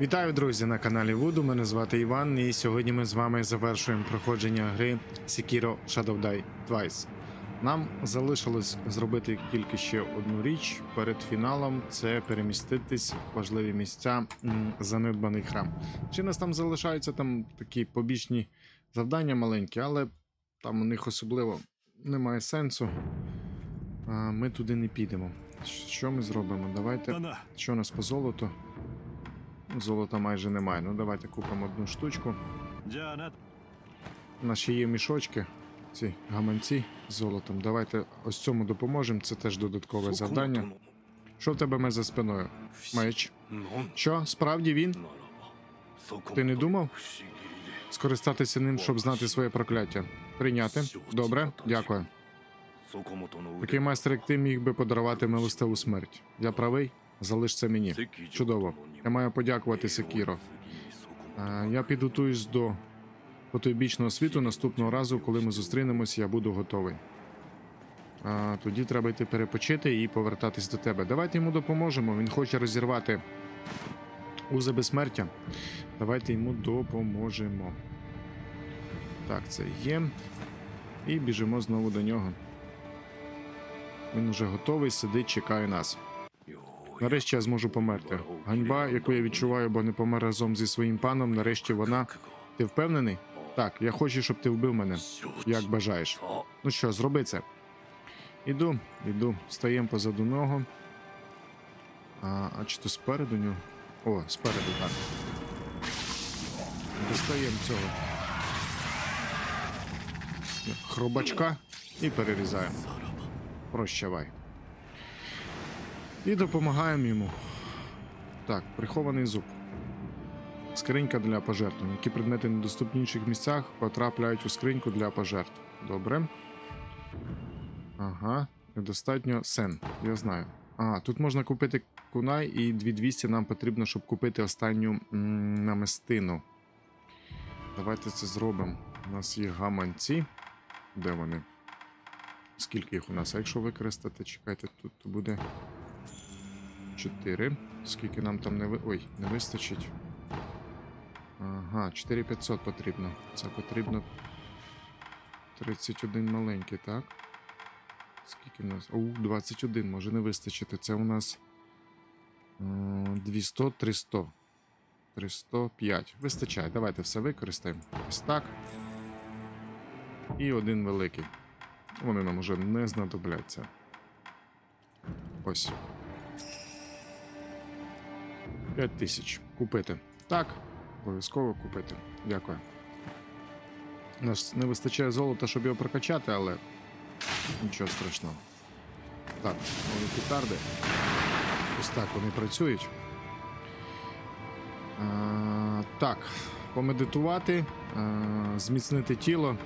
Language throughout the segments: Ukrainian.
Вітаю, друзі, на каналі Вуду. Мене звати Іван, і сьогодні ми з вами завершуємо проходження гри Sekiro Shadow Die Twice. Нам залишилось зробити тільки ще одну річ перед фіналом це переміститись в важливі місця занедбаний храм. Чи нас там залишаються там такі побічні завдання маленькі, але там у них особливо немає сенсу. Ми туди не підемо. Що ми зробимо? Давайте. Що у нас по золоту? Золота майже немає. Ну давайте купимо одну штучку. У нас ще є мішочки, ці гаманці з золотом. Давайте ось цьому допоможемо. Це теж додаткове завдання. Що в тебе ми за спиною? Меч. Що, справді він? Ти не думав? Скористатися ним, щоб знати своє прокляття. Прийняти. Добре, дякую. Такий майстер, як ти міг би подарувати милостиву смерть. Я правий? Залиш це мені. Чудово. Я маю подякувати Секіро. Е, Я підготуюсь до потойбічного світу наступного разу, коли ми зустрінемося, я буду готовий. А, тоді треба йти перепочити і повертатись до тебе. Давайте йому допоможемо. Він хоче розірвати узи безсмертя. Давайте йому допоможемо. Так, це є. І біжимо знову до нього. Він уже готовий, сидить, чекає нас. Нарешті я зможу померти. Ганьба, яку я відчуваю, бо не помер разом зі своїм паном. Нарешті вона. Ти впевнений? Так, я хочу, щоб ти вбив мене, як бажаєш. Ну що, зроби це. Іду, іду, стаємо позаду нього. А, а чи то спереду нього? О, спереду, так. Достаємо цього. Хробачка і перерізаємо. Прощавай. І допомагаємо йому. Так, прихований зуб. Скринька для пожертвувань. Які предмети недоступні в інших місцях потрапляють у скриньку для пожертв. Добре. Ага, недостатньо сен, я знаю. А, тут можна купити кунай і 2200 нам потрібно, щоб купити останню м, намистину. Давайте це зробимо. У нас є гаманці. Де вони? Скільки їх у нас? А якщо використати, чекайте, тут буде 4. Скільки нам там не ви... Ой, не вистачить. Ага, 4500 потрібно. Це потрібно 31 маленький, так? Скільки в нас? О, 21 може не вистачити. Це у нас е, 200, 300. 305. Вистачає. Давайте все використаємо. Ось так. І один великий. Вони нам уже не знадобляться. Ось. 5 тисяч. Купити. Так, обов'язково купити. Дякую. У нас не вистачає золота, щоб його прокачати, але нічого страшного. Так, вони петарди. Ось так вони працюють. А, так, помедитувати, а, зміцнити тіло.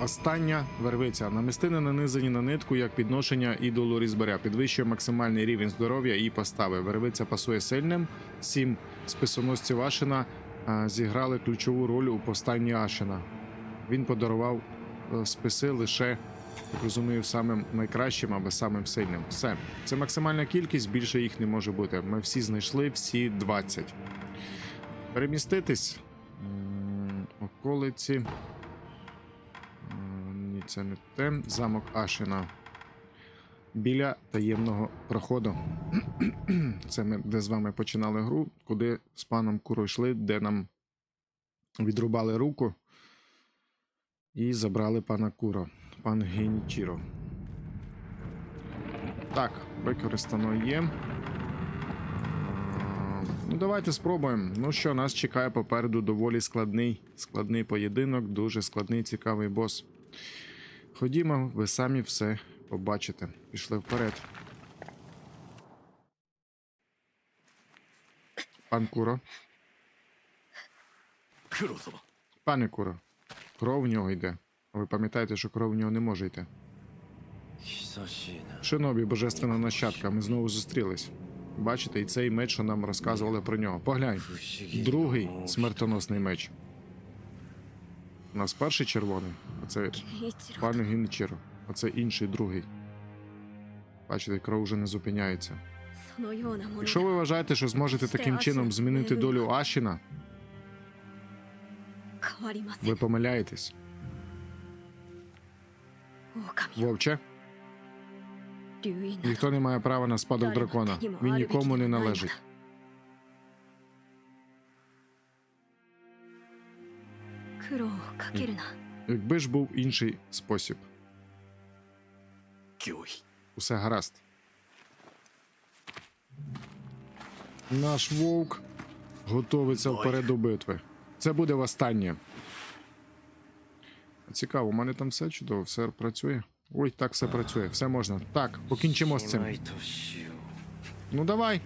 Остання вервиця. Намистини нанизані на нитку як підношення ідолу різьбаря. Підвищує максимальний рівень здоров'я і постави. Вервиця пасує сильним. Сім списоносців Ашина а, зіграли ключову роль у повстанні Ашина. Він подарував е, списи лише, як розумію, самим найкращим або самим сильним. Все. Це максимальна кількість, більше їх не може бути. Ми всі знайшли, всі 20. Переміститись. Околиці. Це не те. Замок Ашина. Біля таємного проходу. Це ми де з вами починали гру, куди з паном Куро йшли, де нам відрубали руку і забрали пана Куро, пан Генічіро. Так, використано є. Ну, давайте спробуємо. Ну що, нас чекає попереду доволі складний, складний поєдинок, дуже складний, цікавий бос. Ходімо, ви самі все побачите. Пішли вперед. Пан Куро. Пане Куро, кров в нього йде. Ви пам'ятаєте, що кров в нього не може йти. Шинобі, божественна нащадка, ми знову зустрілись. Бачите, і цей меч, що нам розказували про нього. Поглянь. Другий смертоносний меч. У нас перший червоний, Оце пальний гінічіро. Оце інший другий. Бачите, кров вже не зупиняється. Якщо ви вважаєте, що зможете таким чином змінити долю Ашіна, ви помиляєтесь. Вовче. Ніхто не має права на спадок дракона. Він нікому не належить. Кро, mm. Якби ж був інший спосіб. Кюй. Усе гаразд. Наш вовк готовиться вперед до битви. Це буде востаннє. Цікаво, у мене там все чудово, все працює. Ой, так все працює, все можна. Так, покінчимо з цим. Ну давай.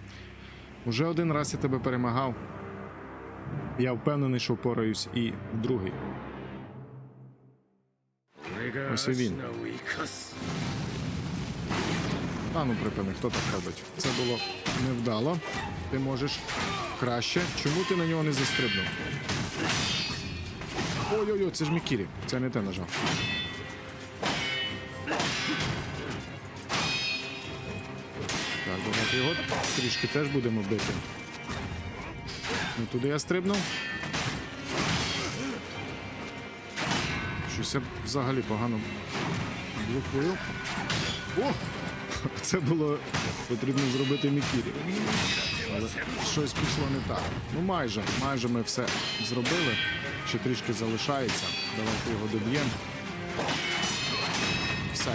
Уже один раз я тебе перемагав. Я впевнений, що впораюсь і другий. Ось він. А ну припини, хто так робить? Це було невдало. Ти можеш краще. Чому ти на нього не застрибнув? Ой-ой, ой це ж Мікірі. Це не те нажав. Так, його трішки теж будемо бити. Ну Туди я стрибнув. Щось я взагалі погано блокую. О! Це було потрібно зробити Мікірі. Але щось пішло не так. Ну майже, майже ми все зробили. Ще трішки залишається. Давайте його доб'ємо. Все.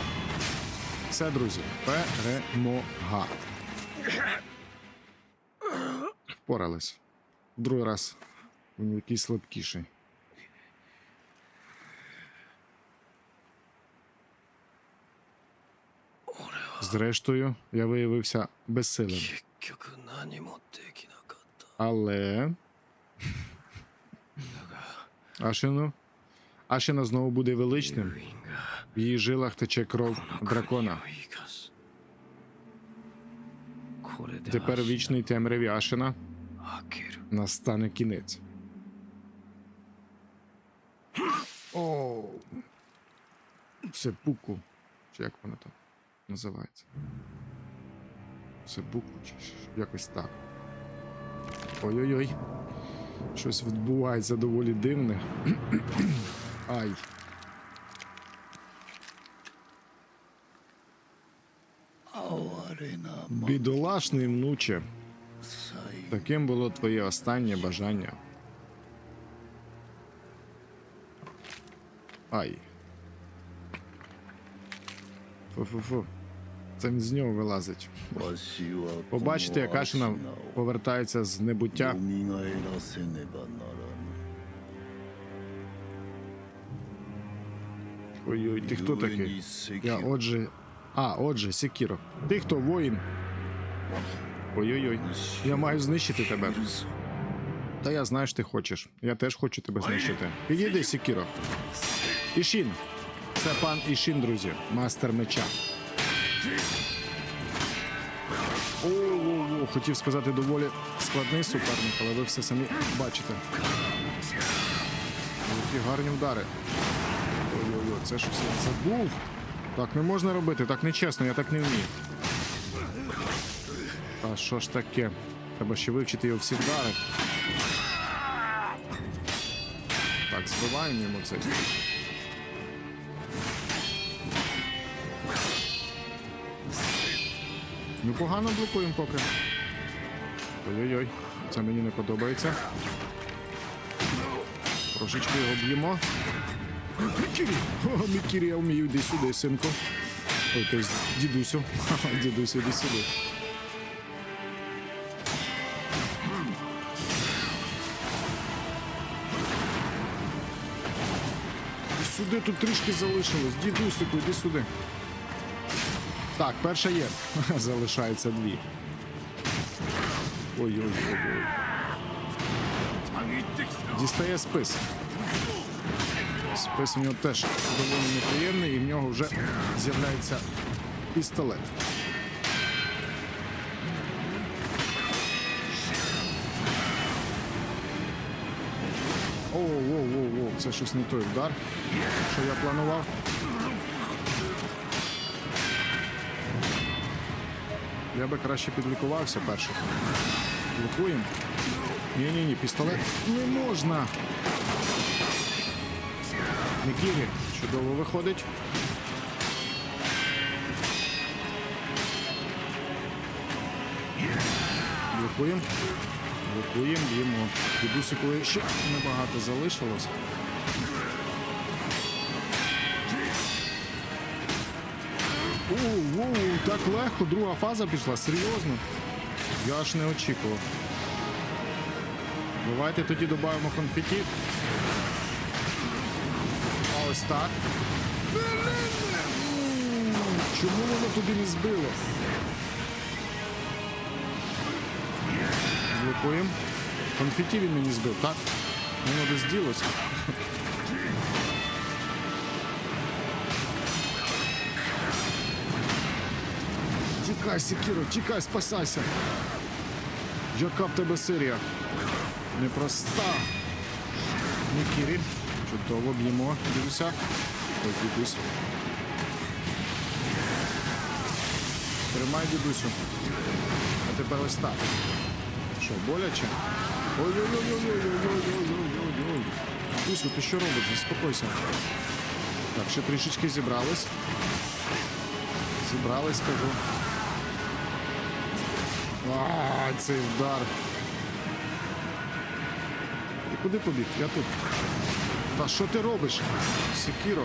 Все, друзі. Перемога. Впорались. Другий раз він якийсь слабкіший. Зрештою, я виявився безсилим. Але. Ашину. Ашина знову буде величним. В її жилах тече кров дракона. Тепер вічний темряві Ашина настане кінець. О, Сепуку. Чи як вона там? Називається? Сепуку, чи якось так. Ой-ой-ой. Щось відбувається доволі дивне. Ай. Бідолашний внуче. Таким було твоє останнє бажання. Ай. Фу-фу-фу. Це він з нього вилазить. Побачите, яка як нам повертається з небуття. Ой-ой, ти хто такий? Я отже. А, отже, Сікіро. Ти хто воїн? Ой-ой-ой. Я маю знищити тебе. Та я знаю, що ти хочеш. Я теж хочу тебе знищити. Підійди, Сікіро. Ішін. Це пан Ішін, друзі. Мастер меча. О-о-о, хотів сказати доволі складний суперник, але ви все самі бачите. Які гарні удари. Ой-ой-ой, це щось я забув. Так не можна робити, так нечесно, я так не вмію. Та що ж таке? Треба ще вивчити його всі вдари. Так, збиваємо йому цей. Непогано блокуємо поки. Ой-ой-ой, це мені не подобається. Трошечки його б'ємо. О, Мікірі, я вмію, йди сюди, синку. Ой, тобто дідусю. Дідусю, іди сюди. Сюди тут трішки залишилось. Дідусику, іди сюди. Так, перша є. Залишається дві. Ой-ой-ой. Дістає спис. Спис у нього теж доволі неприємний, і в нього вже з'являється пістолет. Оу-оу-оу-оу, це щось не той удар, що я планував. Я би краще підлікувався перше. Лікуємо. Ні-ні-ні, пістолет не можна. Нікірі, чудово виходить. Блокуємо. Блокуємо, б'ємо. Дідусикові ще небагато залишилось. Воу, так легко, друга фаза пішла, серйозно. Я аж не очікував. Давайте тоді додаємо конфеті. А ось так. Чому воно туди не збило? Блокуємо. Конфеті він мені збив, так? Воно десь ділося. Тікай, Секіро, тікай, спасайся. Яка в тебе серія? Непроста. Нікірі. Чудово б'ємо. Дідуся. Ой, дідусь. Тримай, дідусю. А тепер ось так. Що, боляче? Ой-ой-ой-ой-ой-ой-ой-ой-ой-ой. Дідусю, ти що робиш? Заспокойся. Так, ще трішечки зібрались. Зібрались, кажу. А, цей удар. Ти куди побіг? Я тут. Та що ти робиш? Секіро.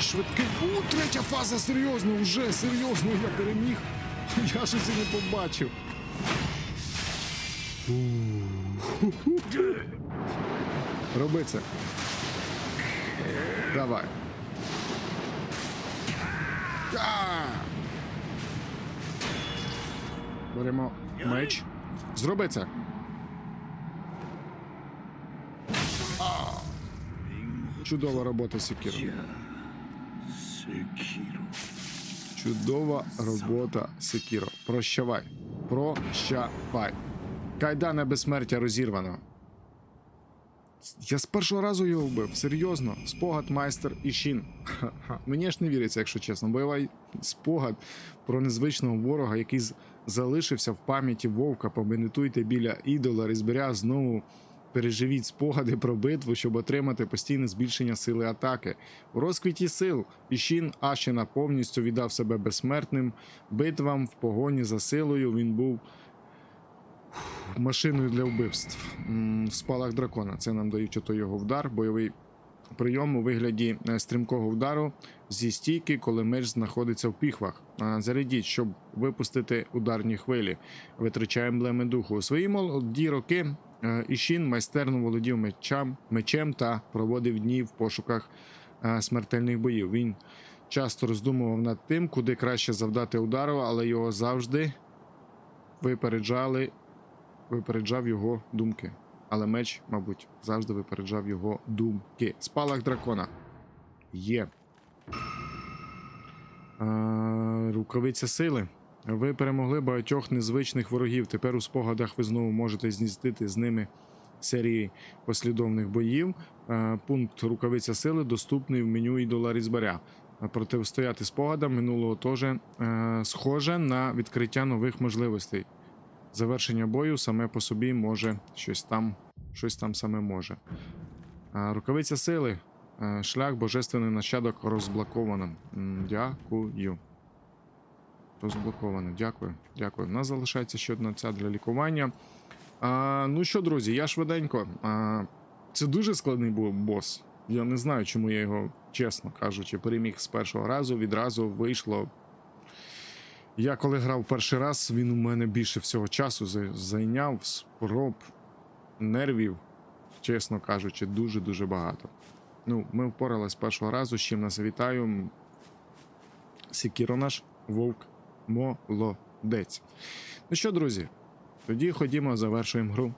Швидкий. У, третя фаза, серйозно, вже, серйозно, я переміг. Я щось і не побачив. Роби це. Давай. Беремо меч. Зроби це. Чудова робота, Сікіро. Чудова робота, Секіро. Прощавай. Прощавай. Кайдане безсмертя розірвано. Я з першого разу його вбив. Серйозно. Спогад майстер Ішін. Ха-ха. Мені аж не віриться, якщо чесно. Бойовий спогад про незвичного ворога, який залишився в пам'яті вовка. Помедитуйте біля ідола, Різберя знову переживіть спогади про битву, щоб отримати постійне збільшення сили атаки. У розквіті сил Ішін Ашіна повністю віддав себе безсмертним битвам в погоні за силою. Він був машиною для вбивств. В спалах дракона. Це нам дають ото його вдар, бойовий прийом у вигляді е, стрімкого удару зі стійки, коли меч знаходиться в піхвах. Зарядіть, щоб випустити ударні хвилі. Витрачає емблеми духу. У свої молоді роки е, Ішін майстерно володів мечам, мечем та проводив дні в пошуках е, смертельних боїв. Він часто роздумував над тим, куди краще завдати удару, але його завжди випереджали, випереджав його думки. Але меч, мабуть, завжди випереджав його думки. Спалах дракона. Є. А, рукавиця сили. Ви перемогли багатьох незвичних ворогів. Тепер у спогадах ви знову можете здійснити з ними серії послідовних боїв. Е, Пункт рукавиця сили доступний в меню ідола Різбаря. Протистояти спогадам минулого теж схоже на відкриття нових можливостей. Завершення бою саме по собі може щось там, щось там саме може. Рукавиця сили. Шлях божественний нащадок розблоковано. Дякую. Розблоковано. Дякую. Дякую. У нас залишається ще одна ця для лікування. А, ну що, друзі, я швиденько. А, це дуже складний був бос. Я не знаю, чому я його, чесно кажучи, переміг з першого разу. Відразу вийшло. Я коли грав перший раз, він у мене більше всього часу зайняв спроб, нервів, чесно кажучи, дуже-дуже багато. Ну, ми впоралися першого разу, з чим нас вітаю. Сікіро наш, вовк, молодець. Ну що, друзі, тоді ходімо, завершуємо гру.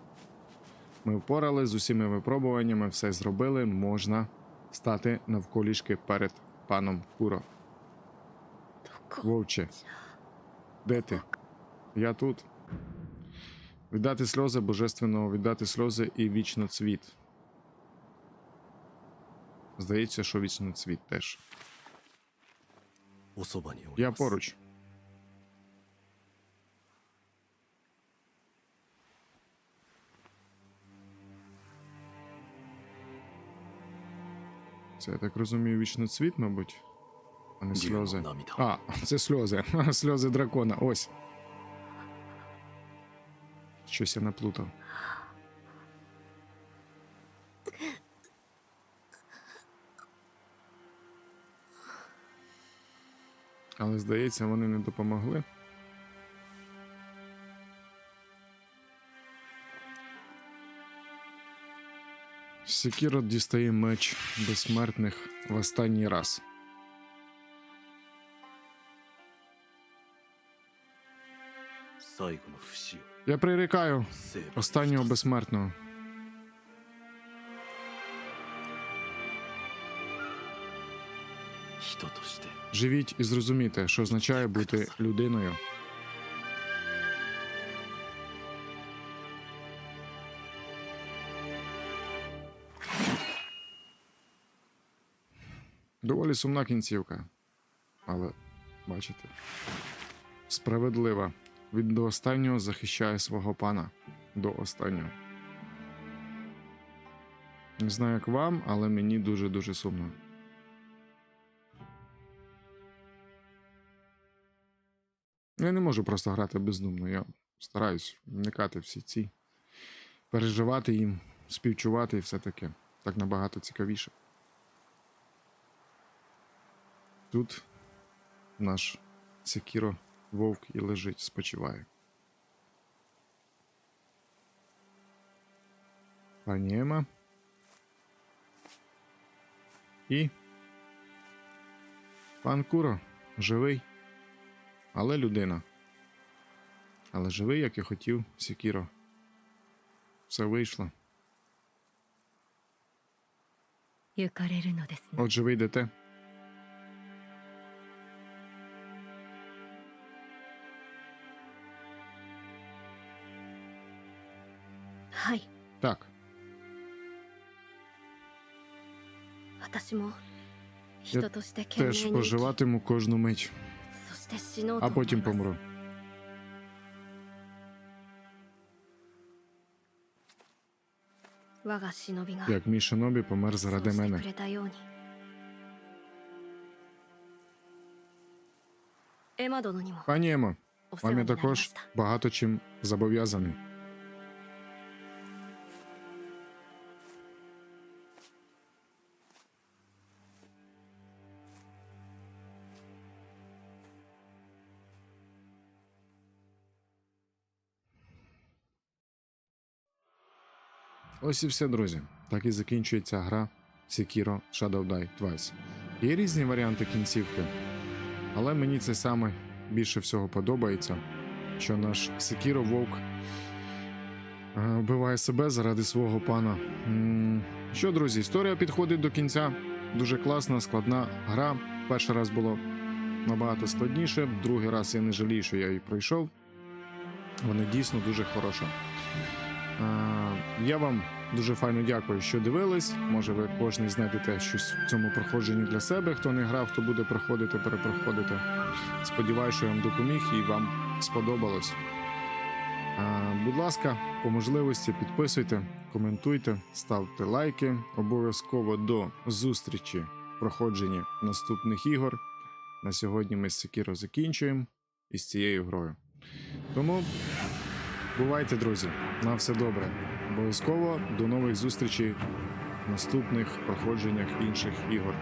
Ми впорали з усіма випробуваннями, все зробили. Можна стати навколішки перед паном Куро. Вовче, де ти? Я тут. Віддати сльози божественного, віддати сльози і вічно цвіт. Здається, що вічно цвіт теж. Я поруч. Це я так розумію, вічно цвіт, мабуть. Вони сльози. А, це сльози. сльози дракона. Ось. Щось я наплутав. Але здається, вони не допомогли. Секіро дістає меч безсмертних в останній раз. Я прирікаю останнього безсмертного. Живіть і зрозумійте, що означає бути людиною. Доволі сумна кінцівка, але бачите, справедлива. Він до останнього захищає свого пана. До останнього. Не знаю, як вам, але мені дуже-дуже сумно. Я не можу просто грати бездумно. Я стараюсь вникати всі ці, переживати їм, співчувати і все таке. Так набагато цікавіше. Тут наш Секіро вовк і лежить, спочиває. Паніема. І. Пан Куро живий, але людина. Але живий, як і хотів, Сікіро. Все вийшло. Отже, вийдете. Так. Я теж поживатиму кожну мить, а потім помру. Як мій шинобі помер заради мене. Пані Емо, вам я також багато чим зобов'язаний. Ось і все, друзі. Так і закінчується гра Sekiro Shadow Die Twice. Є різні варіанти кінцівки, але мені це саме більше всього подобається, що наш Секіро Вовк е, вбиває себе заради свого пана. Що, друзі, історія підходить до кінця. Дуже класна, складна гра. Перший раз було набагато складніше, другий раз я не жалію, що я її пройшов. Вона дійсно дуже хороша. Я вам дуже файно дякую, що дивились. Може, ви кожен знайдете щось в цьому проходженні для себе. Хто не грав, хто буде проходити, перепроходити. Сподіваюся, що я вам допоміг і вам сподобалось. Будь ласка, по можливості підписуйте, коментуйте, ставте лайки. Обов'язково до зустрічі в проходженні наступних ігор. На сьогодні ми з Секіро закінчуємо із цією грою. Тому бувайте, друзі, на все добре. Обов'язково до нових зустрічей в наступних проходженнях інших ігор.